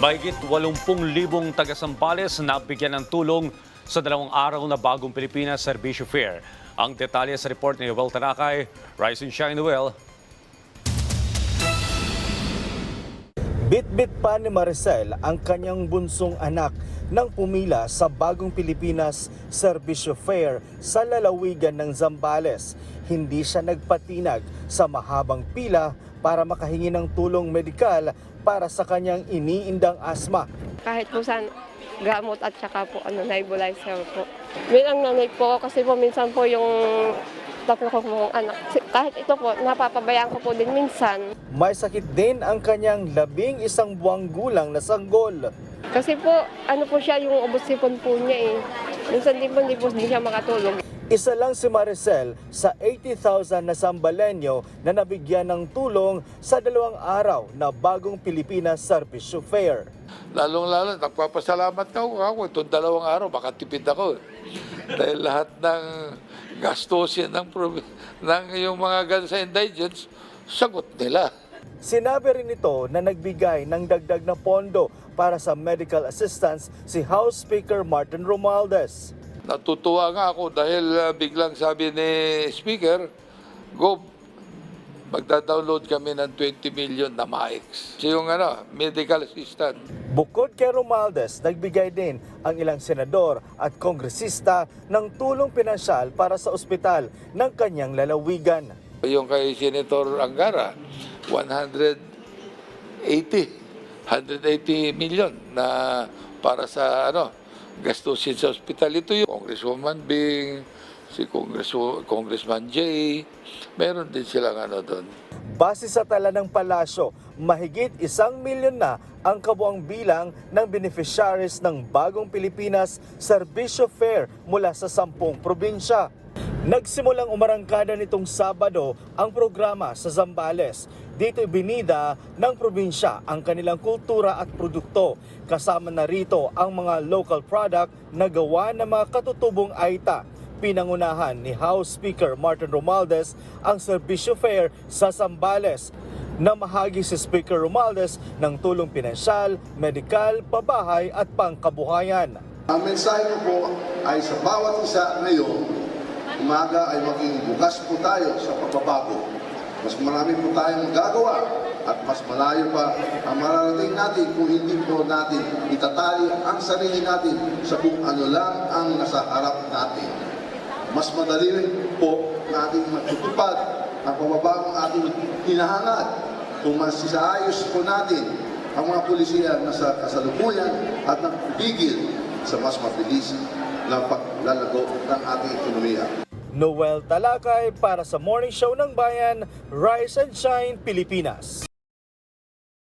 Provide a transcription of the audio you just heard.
Mahigit 80,000 taga-Sambales na bigyan ng tulong sa dalawang araw na bagong Pilipinas Servicio Fair. Ang detalye sa report ni Noel Tanakay. Rise and shine, Noel. Bit-bit pa ni Maricel ang kanyang bunsong anak nang pumila sa Bagong Pilipinas Servicio Fair sa lalawigan ng Zambales. Hindi siya nagpatinag sa mahabang pila para makahingi ng tulong medikal para sa kanyang iniindang asma. kahit po saan gamot at saka po ano, nebulizer po. Bilang nanay po kasi po minsan po yung tatlo ko pong anak. Kahit ito po, napapabayaan ko po din minsan. May sakit din ang kanyang labing isang buwang gulang na sanggol. Kasi po, ano po siya, yung ubos sipon po niya eh. Minsan din po, hindi po hindi siya makatulog. Isa lang si Maricel sa 80,000 na Sambalenyo na nabigyan ng tulong sa dalawang araw na Bagong Pilipinas Servicio Fair. Lalong-lalo, nagpapasalamat na ako. ako. Itong dalawang araw, baka tipid ako. Dahil lahat ng gastusin ng, ng yung mga guns and indigents, sagot nila. Sinabi rin ito na nagbigay ng dagdag na pondo para sa medical assistance si House Speaker Martin Romualdez. Natutuwa nga ako dahil uh, biglang sabi ni Speaker, Go, magda-download kami ng 20 million na mics. So yung ano, medical assistant. Bukod kay Romualdez, nagbigay din ang ilang senador at kongresista ng tulong pinansyal para sa ospital ng kanyang lalawigan. Yung kay Senator Angara, 180, 180 million na para sa ano, gastusin sa ospital. Ito yung Congresswoman Bing, si Congress, Congressman Jay, meron din silang ano doon. Base sa tala ng palasyo, mahigit isang milyon na ang kabuang bilang ng beneficiaries ng Bagong Pilipinas Servicio Fair mula sa sampung probinsya. Nagsimulang umarangkada nitong Sabado ang programa sa Zambales. Dito binida ng probinsya ang kanilang kultura at produkto. Kasama na rito ang mga local product na gawa ng mga katutubong aita pinangunahan ni House Speaker Martin Romualdez ang serbisyo fair sa Sambales na mahagi si Speaker Romualdez ng tulong pinansyal, medikal, pabahay at pangkabuhayan. Ang mensahe ko po ay sa bawat isa ngayon, umaga ay maging bukas po tayo sa pagbabago. Mas marami po tayong gagawa at mas malayo pa ang mararating natin kung hindi po natin itatali ang sarili natin sa kung ano lang ang nasa harap natin. Mas madali rin po natin matutupad ang pababang ating hinahangad kung mas isaayos po natin ang mga pulisiya na sa kasalukuyan at nagpipigil sa mas mabilis na paglalago ng ating ekonomiya. Noel Talakay para sa Morning Show ng Bayan, Rise and Shine Pilipinas.